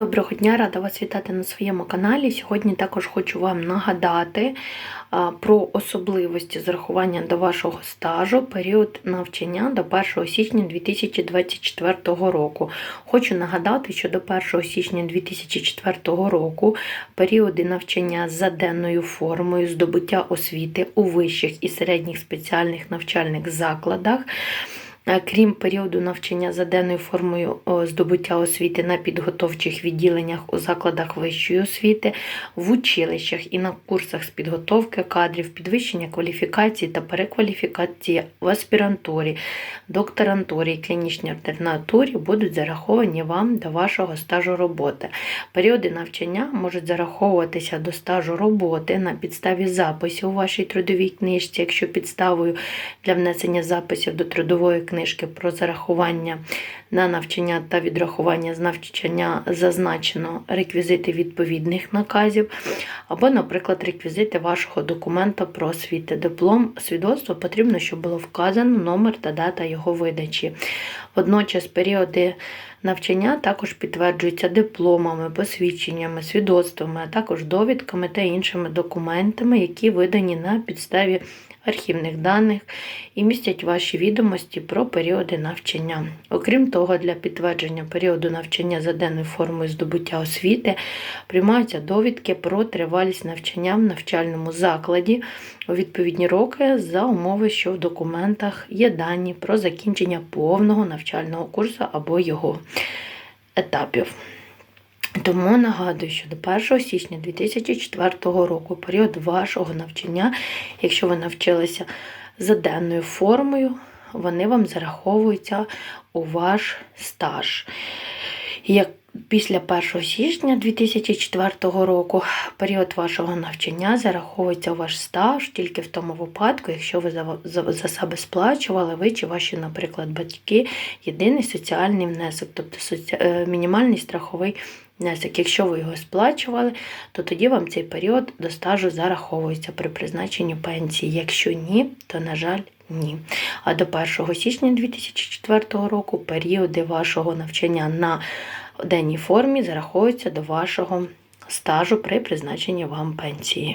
Доброго дня, рада вас вітати на своєму каналі. Сьогодні також хочу вам нагадати про особливості зарахування до вашого стажу період навчання до 1 січня 2024 року. Хочу нагадати, що до 1 січня 2004 року періоди навчання за денною формою здобуття освіти у вищих і середніх спеціальних навчальних закладах. Крім періоду навчання за денною формою здобуття освіти на підготовчих відділеннях у закладах вищої освіти, в училищах і на курсах з підготовки кадрів, підвищення кваліфікації та перекваліфікації в аспірантурі, докторантурі і клінічній ординатурі будуть зараховані вам до вашого стажу роботи. Періоди навчання можуть зараховуватися до стажу роботи на підставі записів у вашій трудовій книжці, якщо підставою для внесення записів до трудової книжки про зарахування на навчання та відрахування з навчання зазначено реквізити відповідних наказів, або, наприклад, реквізити вашого документа про освіти. Диплом свідоцтво потрібно, щоб було вказано номер та дата його видачі. Водночас періоди навчання також підтверджуються дипломами, посвідченнями, свідоцтвами, а також довідками та іншими документами, які видані на підставі архівних даних і містять ваші відомості про періоди навчання. Окрім того, для підтвердження періоду навчання за денною формою здобуття освіти приймаються довідки про тривалість навчання в навчальному закладі у відповідні роки за умови, що в документах є дані про закінчення повного навчального курсу або його етапів. Тому нагадую, що до 1 січня 2004 року, період вашого навчання, якщо ви навчилися за денною формою, вони вам зараховуються у ваш стаж. Як після 1 січня 2004 року період вашого навчання зараховується у ваш стаж тільки в тому випадку, якщо ви за, себе сплачували, ви чи ваші, наприклад, батьки єдиний соціальний внесок, тобто е, мінімальний страховий внесок. Якщо ви його сплачували, то тоді вам цей період до стажу зараховується при призначенні пенсії. Якщо ні, то, на жаль, ні. А до 1 січня 2004 року періоди вашого навчання на денній формі зараховуються до вашого стажу при призначенні вам пенсії.